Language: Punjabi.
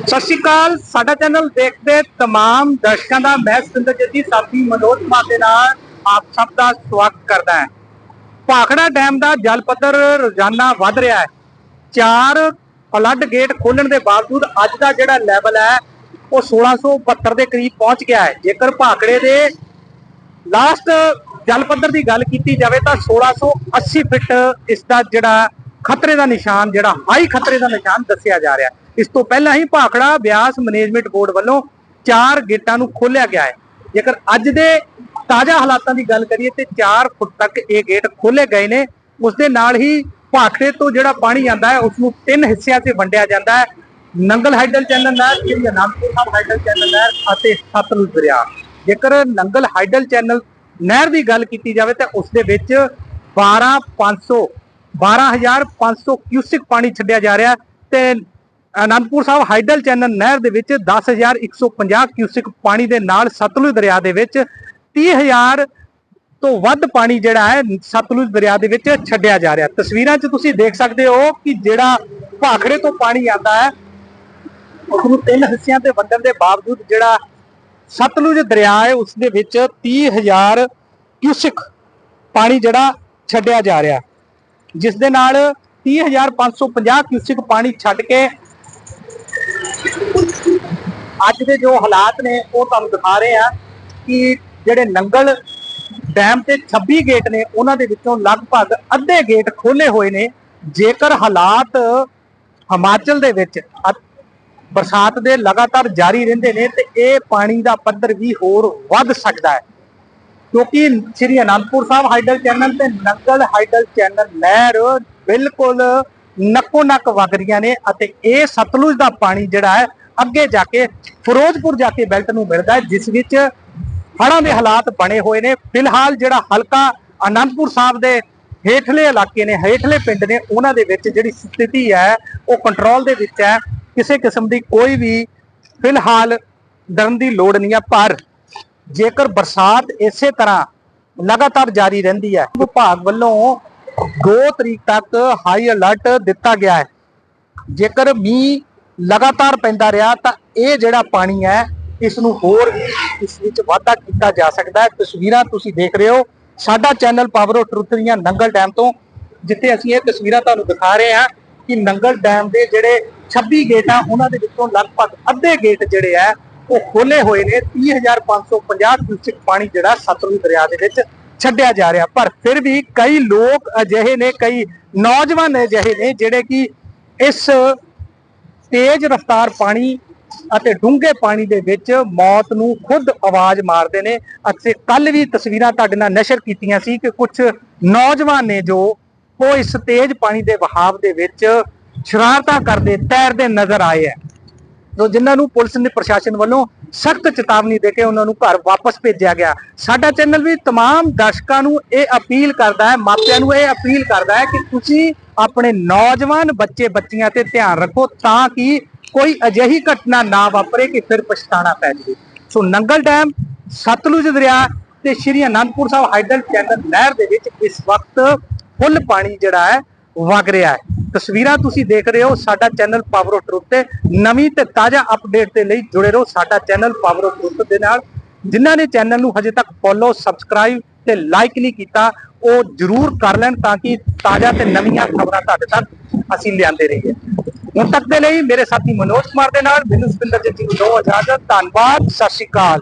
ਸਤਿ ਸ਼੍ਰੀ ਅਕਾਲ ਸਾਡਾ ਚੈਨਲ ਦੇਖਦੇ तमाम ਦਰਸ਼ਕਾਂ ਦਾ ਮੈਂ ਸੁਰਿੰਦਰ ਜੱਜੀ ਸਾਥੀ ਮਨੋਜ ਕੁਮਾਰ ਦੇ ਨਾਲ ਆਪ ਸਭ ਦਾ ਸਵਾਗਤ ਕਰਦਾ ਹਾਂ ਭਾਖੜਾ ਡੈਮ ਦਾ ਜਲ ਪੱਧਰ ਰੋਜ਼ਾਨਾ ਵੱਧ ਰਿਹਾ ਹੈ ਚਾਰ ਫਲੱਡ ਗੇਟ ਖੋਲਣ ਦੇ ਬਾਵਜੂਦ ਅੱਜ ਦਾ ਜਿਹੜਾ ਲੈਵਲ ਹੈ ਉਹ 1672 ਦੇ ਕਰੀਬ ਪਹੁੰਚ ਗਿਆ ਹੈ ਜੇਕਰ ਭਾਖੜੇ ਦੇ ਲਾਸਟ ਜਲ ਪੱਧਰ ਦੀ ਗੱਲ ਕੀਤੀ ਜਾਵੇ ਤਾਂ 1680 ਫਿਟ ਇਸ ਦਾ ਜਿਹੜਾ ਖਤਰੇ ਦਾ ਨਿਸ਼ਾਨ ਜਿਹੜਾ ਹਾਈ ਖਤਰੇ ਦਾ ਨਿਸ਼ਾਨ ਦੱਸਿਆ ਜਾ ਰਿਹਾ ਹੈ। ਇਸ ਤੋਂ ਪਹਿਲਾਂ ਹੀ ਭਾਖੜਾ ਬਿਆਸ ਮੈਨੇਜਮੈਂਟ ਬੋਰਡ ਵੱਲੋਂ ਚਾਰ ਗੇਟਾਂ ਨੂੰ ਖੋਲਿਆ ਗਿਆ ਹੈ। ਜੇਕਰ ਅੱਜ ਦੇ ਤਾਜ਼ਾ ਹਾਲਾਤਾਂ ਦੀ ਗੱਲ ਕਰੀਏ ਤੇ 4 ਫੁੱਟ ਤੱਕ ਇਹ ਗੇਟ ਖੋਲੇ ਗਏ ਨੇ। ਉਸ ਦੇ ਨਾਲ ਹੀ ਭਾਖੜੇ ਤੋਂ ਜਿਹੜਾ ਪਾਣੀ ਆਂਦਾ ਹੈ, ਉਸ ਨੂੰ ਤਿੰਨ ਹਿੱਸਿਆਂ 'ਚ ਵੰਡਿਆ ਜਾਂਦਾ ਹੈ। ਨੰਗਲ ਹਾਈਡਲ ਚੈਨਲ ਨਹਿਰ ਜਿਹੜੀ ਅਨੰਦਪੁਰ ਸਾਹਿਬ ਹਾਈਡਲ ਚੈਨਲ ਨਹਿਰ ਅਤੇ ਸਤਲੁਜ ਦਰਿਆ। ਜੇਕਰ ਨੰਗਲ ਹਾਈਡਲ ਚੈਨਲ ਨਹਿਰ ਦੀ ਗੱਲ ਕੀਤੀ ਜਾਵੇ ਤਾਂ ਉਸ ਦੇ ਵਿੱਚ 12500 12500 ਕਿਊਸਿਕ ਪਾਣੀ ਛੱਡਿਆ ਜਾ ਰਿਹਾ ਤੇ ਅਨੰਦਪੁਰ ਸਾਹਿਬ ਹਾਈਡਲ ਚੈਨਲ ਨਹਿਰ ਦੇ ਵਿੱਚ 10150 ਕਿਊਸਿਕ ਪਾਣੀ ਦੇ ਨਾਲ ਸਤਲੁਜ ਦਰਿਆ ਦੇ ਵਿੱਚ 30000 ਤੋਂ ਵੱਧ ਪਾਣੀ ਜਿਹੜਾ ਹੈ ਸਤਲੁਜ ਦਰਿਆ ਦੇ ਵਿੱਚ ਛੱਡਿਆ ਜਾ ਰਿਹਾ। ਤਸਵੀਰਾਂ 'ਚ ਤੁਸੀਂ ਦੇਖ ਸਕਦੇ ਹੋ ਕਿ ਜਿਹੜਾ ਭਾਖੜੇ ਤੋਂ ਪਾਣੀ ਆਉਂਦਾ ਹੈ, ਉਸ ਨੂੰ ਤਿੰਨ ਹਿੱਸਿਆਂ ਤੇ ਵੰਡਣ ਦੇ ਬਾਵਜੂਦ ਜਿਹੜਾ ਸਤਲੁਜ ਦਰਿਆ ਹੈ, ਉਸ ਦੇ ਵਿੱਚ 30000 ਕਿਊਸਿਕ ਪਾਣੀ ਜਿਹੜਾ ਛੱਡਿਆ ਜਾ ਰਿਹਾ। ਜਿਸ ਦੇ ਨਾਲ 30550 ਕਿਊਸਿਕ ਪਾਣੀ ਛੱਡ ਕੇ ਅੱਜ ਦੇ ਜੋ ਹਾਲਾਤ ਨੇ, ਉਹ ਤੁਹਾਨੂੰ ਦਿਖਾ ਰਹੇ ਆ ਕਿ ਜਿਹੜੇ ਨੰਗਲ ਡੈਮ ਤੇ 26 ਗੇਟ ਨੇ, ਉਹਨਾਂ ਦੇ ਵਿੱਚੋਂ ਲਗਭਗ ਅੱਧੇ ਗੇਟ ਖੋਲੇ ਹੋਏ ਨੇ। ਜੇਕਰ ਹਾਲਾਤ ਹਿਮਾਚਲ ਦੇ ਵਿੱਚ ਬਰਸਾਤ ਦੇ ਲਗਾਤਾਰ ਜਾਰੀ ਰਹਿੰਦੇ ਨੇ, ਤੇ ਇਹ ਪਾਣੀ ਦਾ ਪੱਧਰ ਵੀ ਹੋਰ ਵੱਧ ਸਕਦਾ ਹੈ। ਕਿਉਂਕਿ ਸ੍ਰੀ ਅਨੰਦਪੁਰ ਸਾਹਿਬ ਹਾਈਡਲ ਚੈਨਲ ਤੇ ਨੰਗਲ ਹਾਈਡਲ ਚੈਨਲ ਨਹਿਰ ਬਿਲਕੁਲ ਨੱਕੋ ਨੱਕ ਵਗ ਰਹੀਆਂ ਨੇ, ਅਤੇ ਇਹ ਸਤਲੁਜ ਦਾ ਪਾਣੀ ਜਿਹੜਾ ਹੈ ਅੱਗੇ ਜਾ ਕੇ ਫਿਰੋਜ਼ਪੁਰ ਜਾ ਕੇ ਬੈਲਟ ਨੂੰ ਮਿਲਦਾ ਹੈ, ਜਿਸ ਵਿੱਚ ਹੜ੍ਹਾਂ ਦੇ ਹਾਲਾਤ ਬਣੇ ਹੋਏ ਨੇ। ਫਿਲਹਾਲ ਜਿਹੜਾ ਹਲਕਾ ਅਨੰਦਪੁਰ ਸਾਹਿਬ ਦੇ ਹੇਠਲੇ ਇਲਾਕੇ ਨੇ, ਹੇਠਲੇ ਪਿੰਡ ਨੇ, ਉਹਨਾਂ ਦੇ ਵਿੱਚ ਜਿਹੜੀ ਸਥਿਤੀ ਹੈ, ਉਹ ਕੰਟਰੋਲ ਦੇ ਵਿੱਚ ਹੈ। ਕਿਸੇ ਕਿਸਮ ਦੀ ਕੋਈ ਵੀ ਫਿਲਹਾਲ ਡਰਨ ਦੀ ਲੋੜ ਨਹੀਂ ਹੈ, ਪਰ ਜੇਕਰ ਬਰਸਾਤ ਇਸੇ ਤਰ੍ਹਾਂ ਲਗਾਤਾਰ ਜਾਰੀ ਰਹਿੰਦੀ ਹੈ, ਵਿਭਾਗ ਵੱਲੋਂ 2 ਤਰੀਕ ਤੱਕ ਹਾਈ ਅਲਰਟ ਦਿੱਤਾ ਗਿਆ ਹੈ। ਜੇਕਰ ਮੀਂਹ ਲਗਾਤਾਰ ਪੈਂਦਾ ਰਿਹਾ ਤਾਂ ਇਹ ਜਿਹੜਾ ਪਾਣੀ ਹੈ, ਇਸ ਨੂੰ ਹੋਰ ਇਸ ਵਿੱਚ ਵਾਧਾ ਕੀਤਾ ਜਾ ਸਕਦਾ ਹੈ। ਤਸਵੀਰਾਂ ਤੁਸੀਂ ਦੇਖ ਰਹੇ ਹੋ। ਸਾਡਾ ਚੈਨਲ ਪਾਵਰ ਆਫ ਟਰੁੱਥ ਦੀਆਂ ਨੰਗਲ ਡੈਮ ਤੋਂ, ਜਿੱਥੇ ਅਸੀਂ ਇਹ ਤਸਵੀਰਾਂ ਤੁਹਾਨੂੰ ਦਿਖਾ ਰਹੇ ਹਾਂ ਕਿ ਨੰਗਲ ਡੈਮ ਦੇ ਜਿਹੜੇ 26 ਗੇਟ ਆ, ਉਹਨਾਂ ਦੇ ਵਿੱਚੋਂ ਲਗਭਗ ਅੱਧੇ ਗੇਟ ਜਿਹੜੇ ਆ, ਉਹ ਖੋਲੇ ਹੋਏ ਨੇ। 30550 ਕਿਊਸਿਕ ਪਾਣੀ ਜਿਹੜਾ ਸਤਲੁਜ ਦਰਿਆ ਦੇ ਵਿੱਚ ਛੱਡਿਆ ਜਾ ਰਿਹਾ। ਪਰ ਫਿਰ ਵੀ ਕਈ ਲੋਕ ਅਜਿਹੇ ਨੇ, ਕਈ ਨੌਜਵਾਨ ਅਜਿਹੇ ਨੇ ਜਿਹੜੇ ਕਿ ਇਸ ਤੇਜ਼ ਰਫ਼ਤਾਰ ਪਾਣੀ ਅਤੇ ਡੂੰਘੇ ਪਾਣੀ ਦੇ ਵਿੱਚ ਮੌਤ ਨੂੰ ਖੁਦ ਆਵਾਜ਼ ਮਾਰਦੇ ਨੇ ਅਤੇ ਕੱਲ ਵੀ ਤਸਵੀਰਾਂ ਤੁਹਾਡੇ ਨਾਲ ਨਸ਼ਰ ਕੀਤੀਆਂ ਸੀ ਕਿ ਕੁਝ ਨੌਜਵਾਨ ਨੇ ਜੋ ਉਹ ਇਸ ਤੇਜ਼ ਪਾਣੀ ਦੇ ਵਹਾਵ ਦੇ ਵਿੱਚ ਸ਼ਰਾਰਤਾਂ ਕਰਦੇ, ਤੈਰਦੇ ਨਜ਼ਰ ਆਏ ਹੈ। ਜੋ ਜਿਨ੍ਹਾਂ ਨੂੰ ਪੁਲਿਸ ਨੇ ਪ੍ਰਸ਼ਾਸਨ ਵੱਲੋਂ ਸਖਤ ਚੇਤਾਵਨੀ ਦੇ ਕੇ ਉਹਨਾਂ ਨੂੰ ਘਰ ਵਾਪਸ ਭੇਜਿਆ ਗਿਆ ਸਾਡਾ ਚੈਨਲ ਵੀ तमाम ਦਰਸ਼ਕਾਂ ਨੂੰ ਇਹ ਅਪੀਲ ਕਰਦਾ ਹੈ ਮਾਪਿਆਂ ਨੂੰ ਇਹ ਅਪੀਲ ਕਰਦਾ ਹੈ ਕਿ ਤੁਸੀਂ ਆਪਣੇ ਨੌਜਵਾਨ ਬੱਚੇ ਬੱਚੀਆਂ ਤੇ ਧਿਆਨ ਰੱਖੋ ਤਾਂ ਕਿ ਕੋਈ ਅਜਿਹੀ ਘਟਨਾ ਨਾ ਵਾਪਰੇ ਕਿ ਫਿਰ ਪਛਤਾਣਾ ਪੈ ਜਾਵੇ ਸੋ ਨੰਗਲ ਡੈਮ ਸਤਲੁਜ ਦਰਿਆ ਤੇ ਸ਼੍ਰੀ ਅਨੰਦਪੁਰ ਸਾਹਿਬ ਹਾਈਡਲ ਚੈਨਲ ਨਹਿਰ ਦੇ ਵਿੱਚ ਇਸ ਵਕਤ ਫੁੱਲ ਪਾਣੀ ਜਿਹੜਾ ਹੈ ਵਗ ਰਿਹਾ ਹੈ ਤਸਵੀਰਾਂ ਤੁਸੀਂ ਦੇਖ ਰਹੇ ਹੋ, ਸਾਡਾ ਚੈਨਲ ਪਾਵਰ ਆਫ ਟਰੁੱਥ ਤੇ ਨਵੀਂ ਤੇ ਤਾਜ਼ਾ ਅਪਡੇਟ ਦੇ ਲਈ ਜੁੜੇ ਰਹੋ ਸਾਡਾ ਚੈਨਲ ਪਾਵਰ ਆਫ ਟਰੁੱਥ ਦੇ ਨਾਲ। ਜਿਨ੍ਹਾਂ ਨੇ ਚੈਨਲ ਨੂੰ ਹਜੇ ਤੱਕ ਫੋਲੋ ਸਬਸਕ੍ਰਾਈਬ ਤੇ ਲਾਈਕ ਨਹੀਂ ਕੀਤਾ, ਉਹ ਜਰੂਰ ਕਰ ਲੈਣ ਤਾਂ ਕਿ ਤਾਜ਼ਾ ਤੇ ਨਵੀਆਂ ਖਬਰਾਂ ਤੁਹਾਡੇ ਤੱਕ ਅਸੀਂ ਲਿਆਂਦੇ ਰਹੀਏ। ਹੁਣ ਤੱਕ ਦੇ ਲਈ ਮੇਰੇ ਸਾਥੀ ਮਨੋਜ ਕੁਮਾਰ ਦੇ ਨਾਲ, ਮੈਨੂੰ ਸੁਪਿੰਦਰ ਜੱਜੀ ਨੂੰ ਦੋ ਇਜਾਜ਼ਤ, ਧੰਨਵਾਦ, ਸਤਿ ਸ਼੍ਰੀ ਅਕਾਲ।